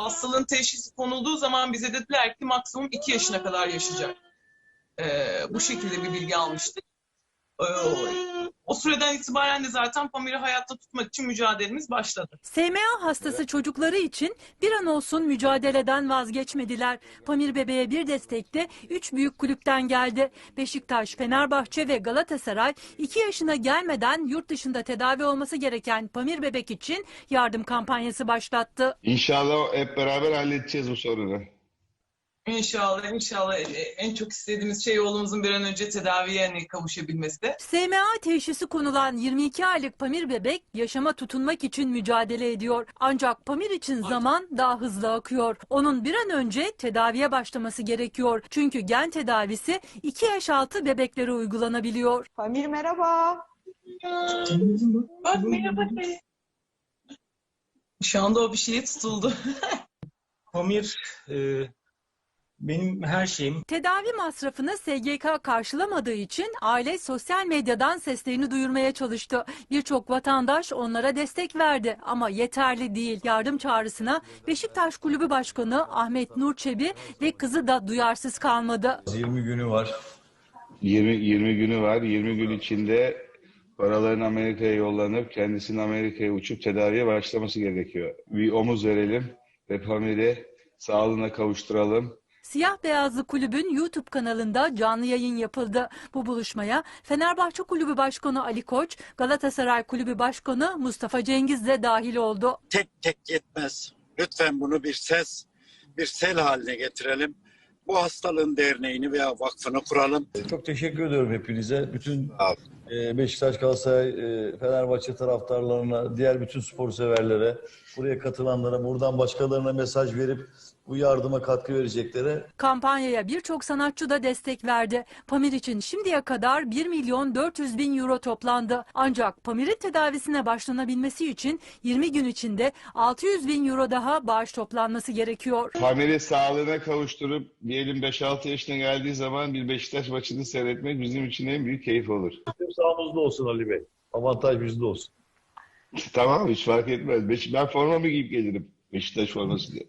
hastalığın teşhisi konulduğu zaman bize dediler ki maksimum 2 yaşına kadar yaşayacak. Ee, bu şekilde bir bilgi almıştık. O süreden itibaren de zaten Pamir'i hayatta tutmak için mücadelemiz başladı. SMA hastası çocukları için bir an olsun mücadeleden vazgeçmediler. Pamir bebeğe bir destek de 3 büyük kulüpten geldi. Beşiktaş, Fenerbahçe ve Galatasaray 2 yaşına gelmeden yurt dışında tedavi olması gereken Pamir bebek için yardım kampanyası başlattı. İnşallah hep beraber halledeceğiz bu sorunu. İnşallah, inşallah e, en çok istediğimiz şey oğlumuzun bir an önce tedaviye hani kavuşabilmesi. SMA teşhisi konulan 22 aylık Pamir bebek yaşama tutunmak için mücadele ediyor. Ancak Pamir için zaman daha hızlı akıyor. Onun bir an önce tedaviye başlaması gerekiyor. Çünkü gen tedavisi 2 yaş altı bebeklere uygulanabiliyor. Pamir merhaba. Bak merhaba de. Şu anda o bir şeye tutuldu. Pamir e, benim her şeyim. Tedavi masrafını SGK karşılamadığı için aile sosyal medyadan seslerini duyurmaya çalıştı. Birçok vatandaş onlara destek verdi ama yeterli değil. Yardım çağrısına Beşiktaş Kulübü Başkanı Ahmet Nur Çebi ve kızı da duyarsız kalmadı. 20 günü var. 20, 20 günü var. 20 gün içinde paraların Amerika'ya yollanıp kendisinin Amerika'ya uçup tedaviye başlaması gerekiyor. Bir omuz verelim ve Pamir'i sağlığına kavuşturalım. Siyah Beyazlı Kulübün YouTube kanalında canlı yayın yapıldı. Bu buluşmaya Fenerbahçe Kulübü Başkanı Ali Koç, Galatasaray Kulübü Başkanı Mustafa Cengiz de dahil oldu. tek tek yetmez. Lütfen bunu bir ses, bir sel haline getirelim. Bu hastalığın derneğini veya vakfını kuralım. Çok teşekkür ediyorum hepinize. Bütün Beşiktaş, Galatasaray, e, Fenerbahçe taraftarlarına, diğer bütün spor severlere, buraya katılanlara, buradan başkalarına mesaj verip bu yardıma katkı vereceklere Kampanyaya birçok sanatçı da destek verdi. Pamir için şimdiye kadar 1 milyon 400 bin euro toplandı. Ancak Pamir'in tedavisine başlanabilmesi için 20 gün içinde 600 bin euro daha bağış toplanması gerekiyor. Pamir'i sağlığına kavuşturup diyelim 5-6 yaşına geldiği zaman bir Beşiktaş maçını seyretmek bizim için en büyük keyif olur. Sağımızda olsun Ali Bey. Avantaj bizde olsun. tamam hiç fark etmez. Beş- Ben formamı giyip gelirim. Beşiktaş forması diye.